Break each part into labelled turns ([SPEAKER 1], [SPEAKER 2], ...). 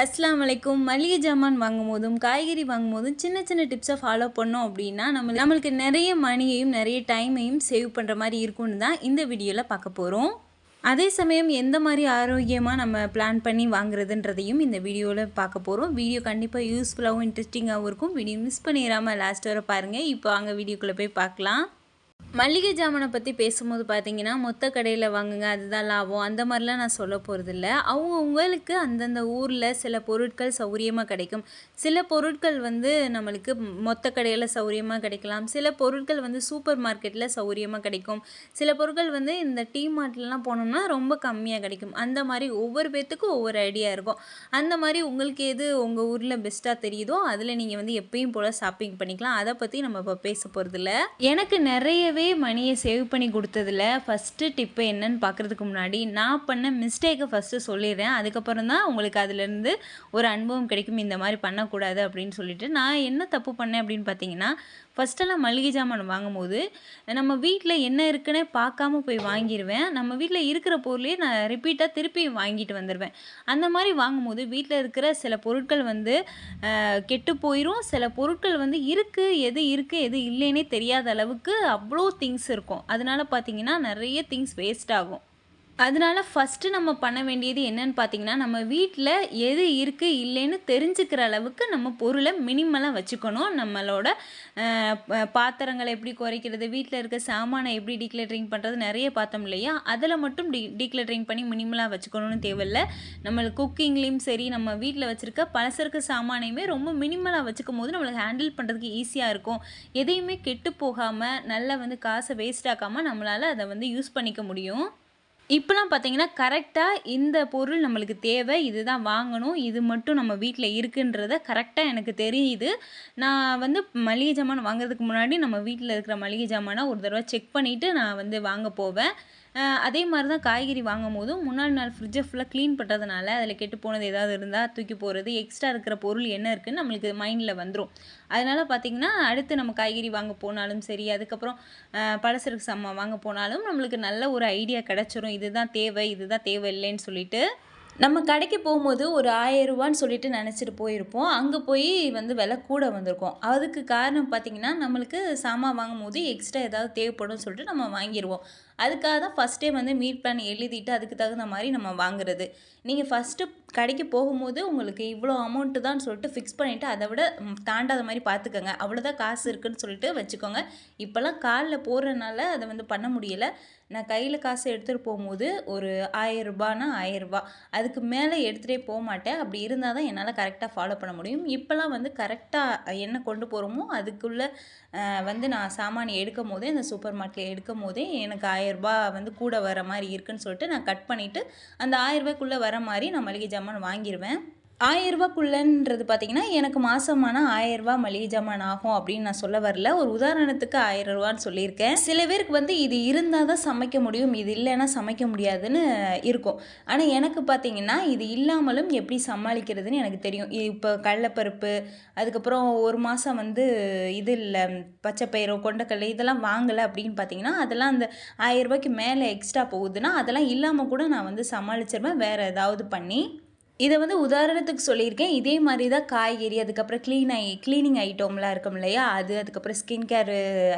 [SPEAKER 1] அஸ்லாம் வலைக்கும் மளிகை ஜாமான் வாங்கும் போதும் காய்கறி வாங்கும் போதும் சின்ன சின்ன டிப்ஸை ஃபாலோ பண்ணோம் அப்படின்னா நம்ம நம்மளுக்கு நிறைய மணியையும் நிறைய டைமையும் சேவ் பண்ணுற மாதிரி இருக்கும்னு தான் இந்த வீடியோவில் பார்க்க போகிறோம் அதே சமயம் எந்த மாதிரி ஆரோக்கியமாக நம்ம பிளான் பண்ணி வாங்குறதுன்றதையும் இந்த வீடியோவில் பார்க்க போகிறோம் வீடியோ கண்டிப்பாக யூஸ்ஃபுல்லாகவும் இன்ட்ரெஸ்டிங்காகவும் இருக்கும். வீடியோ மிஸ் பண்ணிடாமல் லாஸ்ட் வரை பாருங்கள் இப்போ அங்கே வீடியோக்குள்ளே போய் பார்க்கலாம். மளிகை ஜாமானை பற்றி பேசும்போது பார்த்தீங்கன்னா மொத்த கடையில் வாங்குங்க அதுதான் லாபம். அந்த மாதிரிலாம் நான் சொல்ல போகிறதில்ல அவங்க உங்களுக்கு அந்தந்த ஊரில் சில பொருட்கள் சௌரியமாக கிடைக்கும். சில பொருட்கள் வந்து நம்மளுக்கு மொத்த கடையில் சௌரியமாக கிடைக்கலாம். சில பொருட்கள் வந்து சூப்பர் மார்க்கெட்டில் சௌரியமாக கிடைக்கும். சில பொருட்கள் வந்து இந்த டீ மார்ட்லலாம் போனோம்னா ரொம்ப கம்மியாக கிடைக்கும். அந்த மாதிரி ஒவ்வொரு பேர்த்துக்கும் ஒவ்வொரு ஐடியா இருக்கும். அந்த மாதிரி உங்களுக்கு எது உங்கள் ஊரில் பெஸ்ட்டாக தெரியுதோ அதில் நீங்கள் வந்து எப்பயும் போல் ஷாப்பிங் பண்ணிக்கலாம். அதை பற்றி நம்ம இப்போ பேச போகிறதில்ல எனக்கு நிறைய நிறையவே மணியை சேவ் பண்ணி கொடுத்ததில் ஃபஸ்ட்டு டிப்பு என்னன்னு பார்க்குறதுக்கு முன்னாடி நான் பண்ண மிஸ்டேக்கை ஃபஸ்ட்டு சொல்லிடுறேன். அதுக்கப்புறம் தான் உங்களுக்கு அதுலேருந்து ஒரு அனுபவம் கிடைக்கும். இந்த மாதிரி பண்ணக்கூடாது அப்படின்னு சொல்லிட்டு நான் என்ன தப்பு பண்ணேன் அப்படின்னு பார்த்தீங்கன்னா ஃபஸ்ட்டெல்லாம் மளிகை ஜாமான் வாங்கும்போது நம்ம வீட்டில் என்ன இருக்குன்னே பார்க்காம போய் வாங்கிடுவேன் நம்ம வீட்டில் இருக்கிற பொருளையே நான் ரிப்பீட்டாக திருப்பி வாங்கிட்டு வந்துடுவேன் அந்த மாதிரி வாங்கும்போது வீட்டில் இருக்கிற சில பொருட்கள் வந்து கெட்டு போயிடும் சில பொருட்கள் வந்து இருக்குது எது இருக்குது எது இல்லைன்னே தெரியாத அளவுக்கு அவ்வளோ திங்ஸ் இருக்கும். அதனால பார்த்தீங்கன்னா நிறைய திங்ஸ் வேஸ்ட் ஆகும். அதனால ஃபஸ்ட்டு நம்ம பண்ண வேண்டியது என்னன்னு பார்த்தீங்கன்னா நம்ம வீட்டில் எது இருக்குது இல்லைன்னு தெரிஞ்சுக்கிற அளவுக்கு நம்ம பொருளை மினிமலாக வச்சுக்கணும். நம்மளோட பாத்திரங்களை எப்படி குறைக்கிறது வீட்டில் இருக்க சாமானை எப்படி டீக்ளட்டரிங் பண்ணுறது நிறைய பார்த்தோம் இல்லையா? அதில் மட்டும் டி டீக்ளட்டரிங் பண்ணி மினிமலாக வச்சுக்கணும்னு தேவையில்ல. நம்மளுக்கு குக்கிங்லேயும் சரி நம்ம வீட்டில் வச்சுருக்க பலசருக்கு சாமானையுமே ரொம்ப மினிமலாக வச்சுக்கும் போது நம்மளுக்கு ஹேண்டில் பண்ணுறதுக்கு ஈஸியாக இருக்கும். எதையுமே கெட்டு போகாமல் நல்லா வந்து காசை வேஸ்ட் ஆக்காமல் நம்மளால் அதை வந்து யூஸ் பண்ணிக்க முடியும். இப்போலாம் பார்த்தீங்கன்னா கரெக்டாக இந்த பொருள் நம்மளுக்கு தேவை இதுதான் வாங்கணும் இது மட்டும் நம்ம வீட்டில் இருக்குன்றத கரெக்டாக எனக்கு தெரியுது. நான் வந்து மளிகை ஜாமான் வாங்குறதுக்கு முன்னாடி நம்ம வீட்டில் இருக்கிற மளிகை ஜாமானை ஒரு தடவை செக் பண்ணிவிட்டு நான் வந்து வாங்க போவேன். அதே மாதிரி தான் காய்கறி வாங்கும் போதும் முன்னாடி நாள் ஃப்ரிட்ஜை ஃபுல்லாக க்ளீன் பண்ணுறதுனால அதில் கெட்டு போனது ஏதாவது இருந்தால் தூக்கி போகிறது எக்ஸ்ட்ரா இருக்கிற பொருள் என்ன இருக்குன்னு நம்மளுக்கு மைண்டில் வந்துடும் அதனால் பார்த்திங்கன்னா அடுத்து நம்ம காய்கறி வாங்க போனாலும் சரி அதுக்கப்புறம் அஹ் பலசரக்கு சாமான் வாங்க போனாலும் நம்மளுக்கு நல்ல ஒரு ஐடியா கிடச்சிரும். இதுதான் தேவை இதுதான் தேவை இல்லைன்னு சொல்லிட்டு நம்ம கடைக்கு போகும்போது ஒரு ஆயிரம் ரூபான்னு சொல்லிட்டு நினச்சிட்டு போயிருப்போம். அங்கே போய் வந்து விலை கூட வந்திருக்கும். அதுக்கு காரணம் பார்த்திங்கன்னா நம்மளுக்கு சாமான் வாங்கும் போது எக்ஸ்ட்ரா ஏதாவது தேவைப்படும்னு சொல்லிட்டு நம்ம வாங்கிடுவோம் அதுக்காக தான் ஃபஸ்ட்டே வந்து மீட் பிளான் எழுதிட்டு அதுக்கு தகுந்த மாதிரி நம்ம வாங்குறது. நீங்கள் ஃபஸ்ட்டு கடைக்கு போகும்போது உங்களுக்கு இவ்வளோ அமௌண்ட்டு தான் சொல்லிட்டு ஃபிக்ஸ் பண்ணிவிட்டு அதை விட தாண்டாத மாதிரி பார்த்துக்கோங்க அவ்வளோதான் காசு இருக்குன்னு சொல்லிட்டு வச்சுக்கோங்க. இப்போல்லாம் காலில் போடுறதுனால அதை வந்து பண்ண முடியலை. நான் கையில் காசு எடுத்துகிட்டு போகும்போது ஒரு ஆயிரரூபானா ஆயிரரூபா அதுக்கு மேலே எடுத்துகிட்டே போக மாட்டேன். அப்படி இருந்தால் தான் என்னால் கரெக்டாக ஃபாலோ பண்ண முடியும். இப்போல்லாம் வந்து கரெக்டாக என்ன கொண்டு போகிறோமோ அதுக்குள்ளே வந்து நான் சாமான் எடுக்கும் போதே இந்த சூப்பர் மார்க்கெட்டில் எடுக்கும் போதே எனக்கு ஆயிரரூபா வந்து கூட வர மாதிரி இருக்குன்னு சொல்லிட்டு நான் கட் பண்ணிவிட்டு அந்த ஆயிரம் ரூபாய்க்குள்ளே வர மாதிரி நான் மளிகை ஜாமான் வாங்கிடுவேன் ஆயிரம் பார்த்திங்கன்னா எனக்கு மாதமான ஆயிரம் மளிகை ஜாமான் ஆகும் அப்படின்னு நான் சொல்ல வரல. ஒரு உதாரணத்துக்கு ஆயிரம் ரூபான்னு சொல்லியிருக்கேன். சில பேருக்கு வந்து இது இருந்தால் தான் சமைக்க முடியும் இது இல்லைன்னா சமைக்க முடியாதுன்னு இருக்கும். ஆனால் எனக்கு பார்த்தீங்கன்னா இது இல்லாமலும் எப்படி சமாளிக்கிறதுன்னு எனக்கு தெரியும். இப்போ கடலப்பருப்பு அதுக்கப்புறம் ஒரு மாதம் வந்து இது இல்லை பச்சைப்பயிரோ கொண்டக்கடலை இதெல்லாம் வாங்கலை அப்படின்னு பார்த்தீங்கன்னா அதெல்லாம் அந்த ஆயிரரூபாய்க்கு மேலே எக்ஸ்ட்ரா போகுதுன்னா அதெல்லாம் இல்லாமல் கூட நான் வந்து சமாளிச்சிருவேன். வேறு ஏதாவது பண்ணி இதை வந்து உதாரணத்துக்கு சொல்லியிருக்கேன். இதே மாதிரி தான் காய்கறி அதுக்கப்புறம் க்ளீன் ஐ க்ளீனிங் ஐட்டம்லாம் இருக்கும் இல்லையா? அது அதுக்கப்புறம் ஸ்கின் கேர்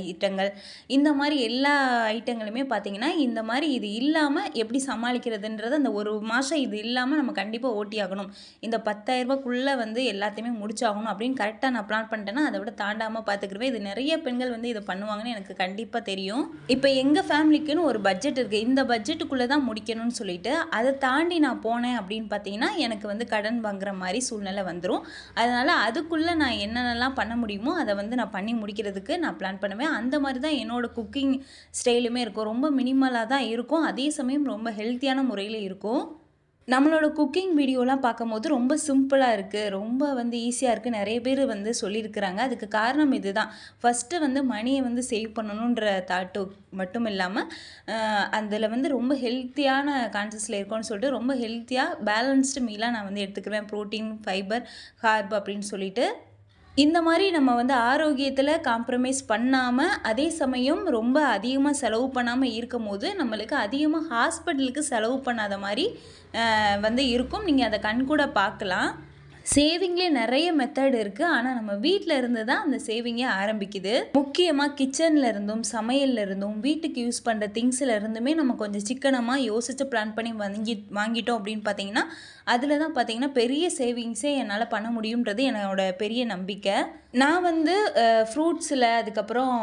[SPEAKER 1] ஐட்டங்கள் இந்த மாதிரி எல்லா ஐட்டங்களுமே பார்த்தீங்கன்னா இந்த மாதிரி இது இல்லாமல் எப்படி சமாளிக்கிறதுன்றது அந்த ஒரு மாதம் இது இல்லாமல் நம்ம கண்டிப்பாக ஓட்டி ஆகணும். இந்த பத்தாயிரரூபாக்குள்ளே வந்து எல்லாத்தையுமே முடிச்சாகணும் அப்படின்னு கரெக்டாக நான் பிளான் பண்ணிட்டேன்னா அதை விட தாண்டாமல் பார்த்துக்கிருவேன். இது நிறைய பெண்கள் வந்து இதை பண்ணுவாங்கன்னு எனக்கு கண்டிப்பாக தெரியும். இப்போ எங்கள் ஃபேமிலிக்குன்னு ஒரு பட்ஜெட் இருக்குது இந்த பட்ஜெட்டுக்குள்ளே தான் முடிக்கணும்னு சொல்லிட்டு அதை தாண்டி நான் போனேன் அப்படின்னு பார்த்தீங்கன்னா எனக்கு வந்து கடன் வாங்குற மாதிரி சூழ்நிலை வந்துடும் அதனால் அதுக்குள்ளே நான் என்னென்னலாம் பண்ண முடியுமோ அதை வந்து நான் பண்ணி முடிக்கிறதுக்கு நான் பிளான் பண்ணுவேன். அந்த மாதிரி தான் என்னோடய குக்கிங் ஸ்டைலுமே இருக்கும். ரொம்ப மினிமலாக தான் இருக்கும். அதே சமயம் ரொம்ப ஹெல்த்தியான முறையில் இருக்கும். நம்மளோட குக்கிங் வீடியோலாம் பார்க்கும்போது ரொம்ப சிம்பிளாக இருக்குது ரொம்ப வந்து ஈஸியாக இருக்குது நிறைய பேர் வந்து சொல்லியிருக்கிறாங்க. அதுக்கு காரணம் இதுதான். ஃபஸ்ட்டு வந்து மணியை வந்து சேவ் பண்ணணுன்ற தாட்டு மட்டும் இல்லாமல் அதில் வந்து ரொம்ப ஹெல்த்தியான கான்சியஸில் இருக்கும்னு சொல்லிட்டு ரொம்ப ஹெல்த்தியாக பேலன்ஸ்டு மீலாக நான் வந்து எடுத்துக்குவேன். ப்ரோட்டீன் ஃபைபர் கார்ப் அப்படின்னு சொல்லிட்டு. இந்த மாதிரி நம்ம வந்து ஆரோக்கியத்தில் காம்ப்ரமைஸ் பண்ணாமல் அதே சமயம் ரொம்ப அதிகமாக செலவு பண்ணாமல் இருக்கும் போது நம்மளுக்கு அதிகமாக ஹாஸ்பிட்டலுக்கு செலவு பண்ணாத மாதிரி வந்து இருக்கும். நீங்கள் அதை கண்கூட பார்க்கலாம். சேவிங்லேயே நிறைய மெத்தட் இருக்குது ஆனால் நம்ம வீட்டில் இருந்து தான் அந்த சேவிங்கே ஆரம்பிக்குது. முக்கியமாக கிச்சனில் இருந்தும் சமையல்ல இருந்தும் வீட்டுக்கு யூஸ் பண்ணுற திங்ஸில் இருந்துமே நம்ம கொஞ்சம் சிக்கனமாக யோசித்து பிளான் பண்ணி வாங்கி வாங்கிட்டோம் அப்படின்னு பார்த்தீங்கன்னா அதில் தான் பார்த்தீங்கன்னா பெரிய சேவிங்ஸே என்னால் பண்ண முடியுன்றது என்னோட பெரிய நம்பிக்கை. நான் வந்து ஃப்ரூட்ஸில் அதுக்கப்புறம்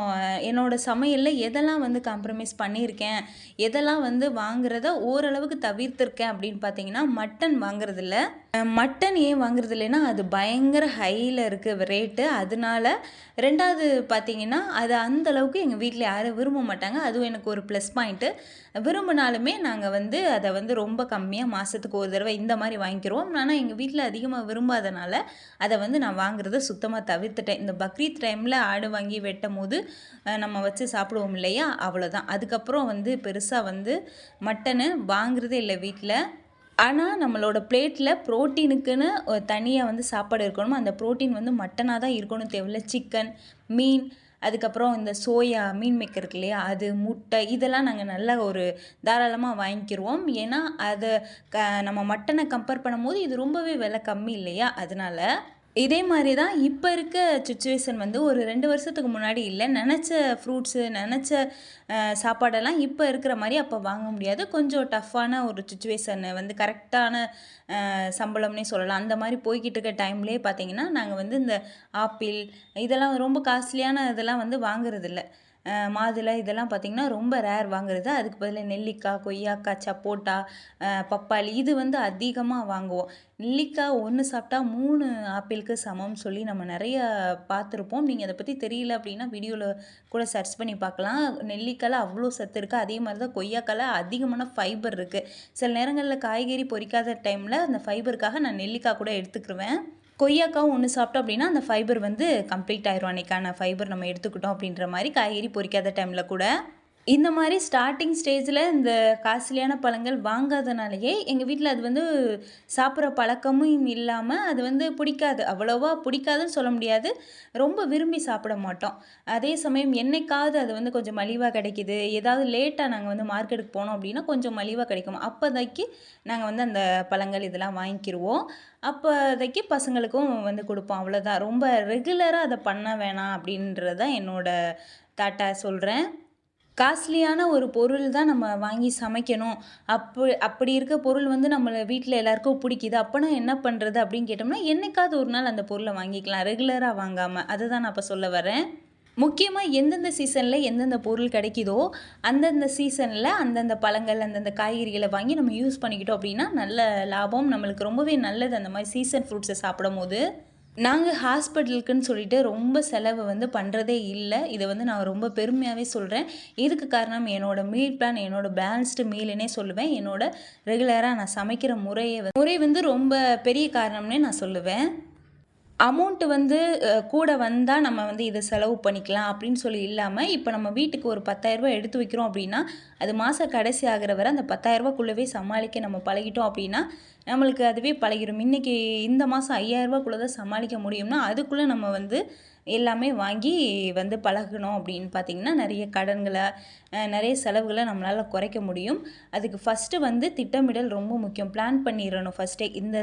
[SPEAKER 1] என்னோடய சமையலில் எதெல்லாம் வந்து காம்ப்ரமைஸ் பண்ணியிருக்கேன் எதெல்லாம் வந்து வாங்குறத ஓரளவுக்கு தவிர்த்திருக்கேன் அப்படின்னு பார்த்தீங்கன்னா மட்டன் வாங்குறதில்ல. மட்டன் ஏன் வாங்குறது இல்லைன்னா அது பயங்கர ஹையில் இருக்குது ரேட்டு அதனால ரெண்டாவது பார்த்தீங்கன்னா அது அந்த அளவுக்கு எங்கள் வீட்டில் யாரும் விரும்ப மாட்டாங்க. அதுவும் எனக்கு ஒரு ப்ளஸ் பாயிண்ட்டு விரும்பினாலுமே நாங்கள் வந்து அதை வந்து ரொம்ப கம்மியாக மாதத்துக்கு ஒரு தடவை இந்த மாதிரி வாங்கிக்கிறோம். ஆனால் எங்கள் வீட்டில் அதிகமாக விரும்பாதனால அதை வந்து நான் வாங்குறத சுத்தமாக தவிர்த்து தவிர்த்துட்டேன் இந்த பக்ரீத் டைமில் ஆடு வாங்கி வெட்டும் போது நம்ம வச்சு சாப்பிடுவோம் இல்லையா? அவ்வளோதான் அதுக்கப்புறம் வந்து பெருசாக வந்து மட்டனு வாங்குறதே இல்லை வீட்டில் ஆனால் நம்மளோட பிளேட்டில் ப்ரோட்டீனுக்குன்னு தனியாக வந்து சாப்பாடு இருக்கணும் அந்த ப்ரோட்டீன் வந்து மட்டனாக தான் இருக்கணும் தேவையில்ல. சிக்கன் மீன் அதுக்கப்புறம் இந்த சோயா மீன் மேக்கர் இருக்கு இல்லையா? அது முட்டை இதெல்லாம் நாங்கள் நல்லா ஒரு தாராளமாக வாங்கிக்கிடுவோம் ஏன்னா அதை க நம்ம மட்டனை கம்பேர் பண்ணும்போது இது ரொம்பவே விலை கம்மி இல்லையா? அதனால இதே மாதிரி தான் இப்போ இருக்க சுச்சுவேஷன் வந்து ஒரு ரெண்டு வருஷத்துக்கு முன்னாடி இல்லை. நினச்ச ஃப்ரூட்ஸு நினச்ச சாப்பாடெல்லாம் இப்போ இருக்கிற மாதிரி அப்போ வாங்க முடியாது. கொஞ்சம் டஃப்பான ஒரு சுச்சுவேஷனை வந்து கரெக்டான சம்பளம்னே சொல்லலாம். அந்த மாதிரி போய்கிட்டு இருக்க டைம்லேயே பார்த்தீங்கன்னா நாங்கள் வந்து இந்த ஆப்பிள் இதெல்லாம் ரொம்ப காஸ்ட்லியான இதெல்லாம் வந்து வாங்குறதில்ல மாதுளை இதெல்லாம் பார்த்திங்கன்னா ரொம்ப ரேர் வாங்குறது. அதுக்கு பதிலாக நெல்லிக்காய் கொய்யாக்காய் சப்போட்டா பப்பாளி இது வந்து அதிகமாக வாங்குவோம். நெல்லிக்காய் ஒன்று சாப்பிட்டா மூணு ஆப்பிளுக்கு சமம் சொல்லி நம்ம நிறைய பார்த்துருப்போம் நீங்கள் அதை பற்றி தெரியல அப்படின்னா வீடியோவில் கூட சர்ச் பண்ணி பார்க்கலாம். நெல்லிக்காயில் அவ்வளோ சத்து இருக்குது அதே மாதிரி தான் கொய்யாக்காயில் அதிகமான ஃபைபர் இருக்குது சில நேரங்களில் காய்கறி பொறிக்காத டைமில் அந்த ஃபைபருக்காக நான் நெல்லிக்காய் கூட எடுத்துக்கிருவேன். கொய்யாக்காவும் ஒன்று சாப்பிட்டோம் அப்படின்னா அந்த ஃபைபர் வந்து கம்ப்ளீட் ஆயிரும். அன்னைக்கான ஃபைபர் நம்ம எடுத்துக்கிட்டோம் அப்படின்ற மாதிரி காய்கறி பொறிக்காத டைமில் கூட. இந்த மாதிரி ஸ்டார்டிங் ஸ்டேஜில் இந்த காஸ்ட்லியான பழங்கள் வாங்காதனாலேயே எங்கள் வீட்டில் அது வந்து சாப்பிட்ற பழக்கமும் இல்லாமல் அது வந்து பிடிக்காது. அவ்வளோவா பிடிக்காதுன்னு சொல்ல முடியாது. ரொம்ப விரும்பி சாப்பிட மாட்டோம். அதே சமயம் என்னைக்காவது அது வந்து கொஞ்சம் மலிவாக கிடைக்கிது. ஏதாவது லேட்டாக நாங்கள் வந்து மார்க்கெட்டுக்கு போனோம் அப்படின்னா கொஞ்சம் மலிவாக கிடைக்கும். அப்போதைக்கு நாங்கள் வந்து அந்த பழங்கள் இதெல்லாம் வாங்கிக்கிடுவோம் அப்போதைக்கு பசங்களுக்கும் வந்து கொடுப்போம். அவ்வளோதான் ரொம்ப ரெகுலராக அதை பண்ண வேணாம் அப்படின்றது தான் என்னோட தாட்டாக சொல்கிறேன் காஸ்ட்லியான ஒரு பொருள் தான் நம்ம வாங்கி சமைக்கணும். அப்போ அப்படி இருக்க பொருள் வந்து நம்மளை வீட்டில் எல்லாருக்கும் பிடிக்குது. அப்போனா என்ன பண்ணுறது அப்படின்னு கேட்டோம்னா என்னைக்காவது ஒரு நாள் அந்த பொருளை வாங்கிக்கலாம். ரெகுலராக வாங்காமல் அதை தான் நான் இப்போ சொல்ல வரேன். முக்கியமாக எந்தெந்த சீசனில் எந்தெந்த பொருள் கிடைக்குதோ அந்தந்த சீசனில் அந்தந்த பழங்கள் அந்தந்த காய்கறிகளை வாங்கி நம்ம யூஸ் பண்ணிக்கிட்டோம் அப்படின்னா நல்ல லாபம். நம்மளுக்கு ரொம்பவே நல்லது அந்த மாதிரி சீசன் ஃப்ரூட்ஸை சாப்பிடும் போது நாங்கள் ஹாஸ்பிட்டலுக்குன்னு சொல்லிட்டு ரொம்ப செலவு வந்து பண்ணுறதே இல்லை. இதை வந்து நான் ரொம்ப பெருமையாகவே சொல்கிறேன் இதுக்கு காரணம் என்னோட மீல் பிளான் என்னோட பேலன்ஸ்டு மீல்னே சொல்லுவேன். என்னோட ரெகுலராக நான் சமைக்கிற முறையை வந்து- முறை வந்து ரொம்ப பெரிய காரணம்னே நான் சொல்லுவேன். அமௌண்ட்டு வந்து கூட வந்தால் நம்ம வந்து இதை செலவு பண்ணிக்கலாம் அப்படின்னு சொல்லி இல்லாமல் இப்போ நம்ம வீட்டுக்கு ஒரு பத்தாயிரரூபா எடுத்து வைக்கிறோம் அப்படின்னா அது மாத கடைசி ஆகிற வரை அந்த பத்தாயிரரூபாக்குள்ளவே சமாளிக்க நம்ம பழகிட்டோம் அப்படின்னா நம்மளுக்கு அதுவே பழகிடும் இன்றைக்கி இந்த மாதம் 5000 தான் சமாளிக்க முடியும்னா அதுக்குள்ளே நம்ம வந்து எல்லாமே வாங்கி வந்து பழகணும் அப்படின்னு பார்த்திங்கன்னா நிறைய கடன்களை நிறைய செலவுகளை நம்மளால் குறைக்க முடியும். அதுக்கு ஃபஸ்ட்டு வந்து திட்டமிடல் ரொம்ப முக்கியம். பிளான் பண்ணிடணும் ஃபஸ்ட்டே இந்த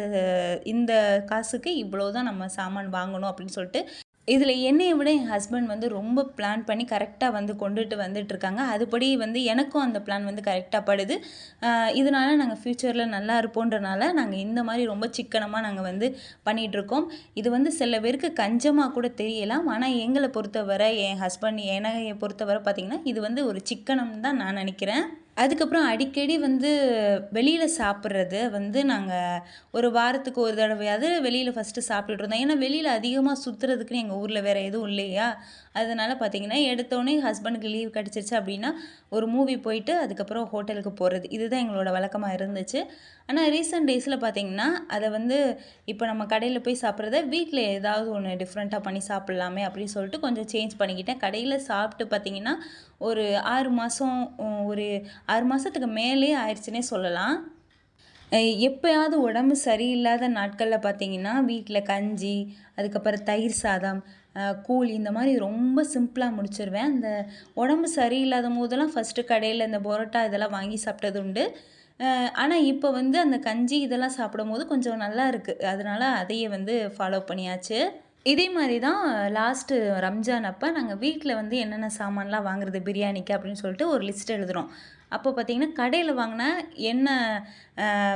[SPEAKER 1] இந்த காசுக்கு இவ்வளோ தான் நம்ம சாமான் வாங்கணும் அப்படின்னு சொல்லிட்டு இதில் என்னையை விட என் ஹஸ்பண்ட் வந்து ரொம்ப பிளான் பண்ணி கரெக்டாக வந்து கொண்டுட்டு வந்துட்டுருக்காங்க. அதுபடி வந்து எனக்கும் அந்த பிளான் வந்து கரெக்டாக படுது. இதனால் இதனால நாங்கள் ஃப்யூச்சரில் நல்லா இருப்போன்றனால நாங்கள் இந்த மாதிரி ரொம்ப சிக்கனமாக நாங்கள் வந்து பண்ணிகிட்ருக்கோம் இது வந்து சில பேருக்கு கஞ்சமாக கூட தெரியலாம். ஆனால் எங்களை பொறுத்தவரை என் ஹஸ்பண்ட் என்னை பொறுத்தவரை பார்த்திங்கன்னா இது வந்து ஒரு சிக்கனம் தான் நான் நினைக்கிறேன். அதுக்கப்புறம் அடிக்கடி வந்து வெளியில் சாப்பிட்றது வந்து நாங்கள் ஒரு வாரத்துக்கு ஒரு தடவையாவது வெளியில் ஃபஸ்ட்டு சாப்பிட்டுட்டு இருந்தோம். ஏன்னா வெளியில் அதிகமாக சுற்றுறதுக்குன்னு எங்கள் ஊரில் வேறு எதுவும் இல்லையா? அதனால் பார்த்திங்கன்னா எடுத்தோடனே ஹஸ்பண்டுக்கு லீவ் கிடச்சிருச்சு அப்படின்னா ஒரு மூவி போயிட்டு அதுக்கப்புறம் ஹோட்டலுக்கு போகிறது இதுதான் எங்களோட வழக்கமாக இருந்துச்சு. ஆனால் ரீசெண்ட் டேஸில் பார்த்தீங்கன்னா அதை வந்து இப்போ நம்ம கடையில் போய் சாப்பிட்றத வீட்டில் ஏதாவது ஒன்று டிஃப்ரெண்ட்டாக பண்ணி சாப்பிட்லாமே அப்படின்னு சொல்லிட்டு கொஞ்சம் சேஞ்ச் பண்ணிக்கிட்டேன். கடையில் சாப்பிட்டு பார்த்தீங்கன்னா ஒரு ஆறு மாதம் ஒரு ஆறு மாதத்துக்கு மேலே ஆயிடுச்சுன்னே சொல்லலாம். எப்போயாவது உடம்பு சரியில்லாத நாட்களில் பார்த்தீங்கன்னா வீட்டில் கஞ்சி அதுக்கப்புறம் தயிர் சாதம் கூலி கூழ் இந்த மாதிரி ரொம்ப சிம்பிளாக முடிச்சிருவேன். அந்த உடம்பு சரியில்லாத போதெல்லாம் ஃபஸ்ட்டு கடையில் இந்த பரோட்டா இதெல்லாம் வாங்கி சாப்பிட்டது உண்டு. ஆனால் இப்போ வந்து அந்த கஞ்சி இதெல்லாம் சாப்பிடும்போது கொஞ்சம் நல்லா இருக்குது அதனால் அதையே வந்து ஃபாலோ பண்ணியாச்சு. இதே மாதிரி தான் லாஸ்ட்டு ரம்ஜான் அப்போ நாங்கள் வீட்டில் வந்து என்னென்ன சாமான்லாம் வாங்குறது பிரியாணிக்கு அப்படின்னு சொல்லிட்டு ஒரு லிஸ்ட் எழுதுகிறோம் அப்போ பார்த்தீங்கன்னா கடையில் வாங்கினா என்ன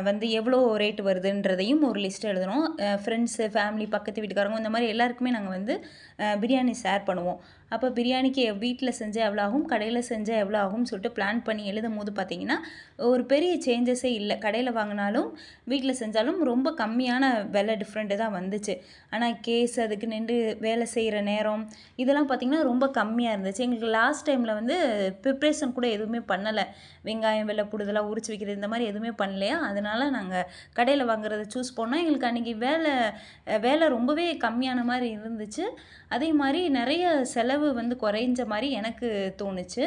[SPEAKER 1] வந்து எவ்வளோ ரேட் வருதுன்றதையும் ஒரு லிஸ்ட் எழுதுகிறோம் ஃப்ரெண்ட்ஸு ஃபேமிலி பக்கத்து வீட்டுக்காரங்க இந்த மாதிரி எல்லாருக்குமே நாங்கள் வந்து பிரியாணி ஷேர் பண்ணுவோம். அப்போ பிரியாணிக்கு வீட்டில் செஞ்சால் எவ்வளோ ஆகும் கடையில் செஞ்சால் எவ்வளோ ஆகும்னு சொல்லிட்டு பிளான் பண்ணி எழுதும் போது பார்த்தீங்கன்னா ஒரு பெரிய சேஞ்சஸே இல்லை. கடையில் வாங்கினாலும் வீட்டில் செஞ்சாலும் ரொம்ப கம்மியான விலை டிஃப்ரெண்ட்டு தான் வந்துச்சு. ஆனால் கேஸ் அதுக்கு நின்று வேலை செய்கிற நேரம் இதெல்லாம் பார்த்திங்கன்னா ரொம்ப கம்மியாக இருந்துச்சு. எங்களுக்கு லாஸ்ட் டைமில் வந்து ப்ரிப்ரேஷன் கூட எதுவுமே பண்ணலை. வெங்காயம் வெள்ளை புடுதலாக உரிச்சு வைக்கிறது இந்த மாதிரி எதுவுமே பண்ணலையா? அதனால நாங்கள் கடையில் வாங்குறத சூஸ் பண்ணோம். எங்களுக்கு அன்றைக்கி வேலை வேலை ரொம்பவே கம்மியான மாதிரி இருந்துச்சு. அதே மாதிரி நிறைய செலவு வந்து குறைஞ்ச மாதிரி எனக்கு தோணுச்சு.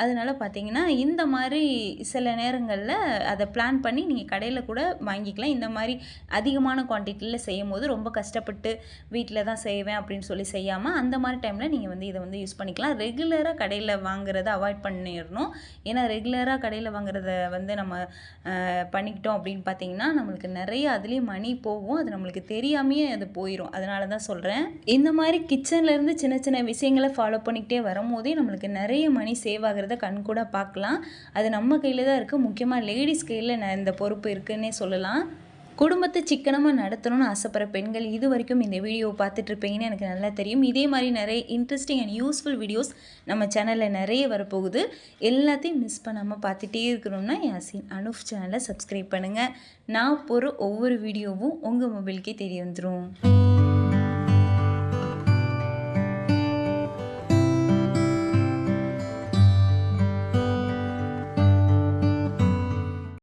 [SPEAKER 1] அதனால் பார்த்தீங்கன்னா இந்த மாதிரி சில நேரங்களில் அதை பிளான் பண்ணி நீங்கள் கடையில் கூட வாங்கிக்கலாம். இந்த மாதிரி அதிகமான குவான்டிட்டியில் செய்யும் போது ரொம்ப கஷ்டப்பட்டு வீட்டில் தான் செய்வேன் அப்படின்னு சொல்லி செய்யாமல் அந்த மாதிரி டைமில் நீங்கள் வந்து இதை வந்து யூஸ் பண்ணிக்கலாம். ரெகுலராக கடையில் வாங்குறத அவாய்ட் பண்ணிடணும். ஏன்னா ரெகுலராக கடையில் வாங்குறத வந்து நம்ம பண்ணிக்கிட்டோம் அப்படின்னு பார்த்தீங்கன்னா நம்மளுக்கு நிறைய அதுலேயே மணி போகும். அது நம்மளுக்கு தெரியாமையே அது போயிடும் அதனால தான் சொல்கிறேன் இந்த மாதிரி கிச்சன்லேருந்து சின்ன சின்ன விஷயங்களை ஃபாலோ பண்ணிக்கிட்டே வரும்போதே நம்மளுக்கு நிறைய மணி சேவ் ஆகிறத கண் கூட பார்க்கலாம். அது நம்ம கையில் தான் இருக்குது முக்கியமாக லேடிஸ் கையில் இந்த பொறுப்பு இருக்குன்னே சொல்லலாம். குடும்பத்தை சிக்கனமாக நடத்தணும்னு ஆசைப்படுற பெண்கள் இது வரைக்கும் இந்த வீடியோவை பார்த்துட்ருப்பீங்கன்னு எனக்கு நல்லா தெரியும். இதே மாதிரி நிறைய இன்ட்ரெஸ்டிங் அண்ட் யூஸ்ஃபுல் வீடியோஸ் நம்ம சேனலில் நிறைய வரப்போகுது. எல்லாத்தையும் மிஸ் பண்ணாமல் பார்த்துட்டே இருக்கணும்னா யாசின் அனுஃப் சேனலை சப்ஸ்கிரைப் பண்ணுங்கள் நான் போகிற ஒவ்வொரு வீடியோவும் உங்கள் மொபைலுக்கே தெரிய வந்துடும்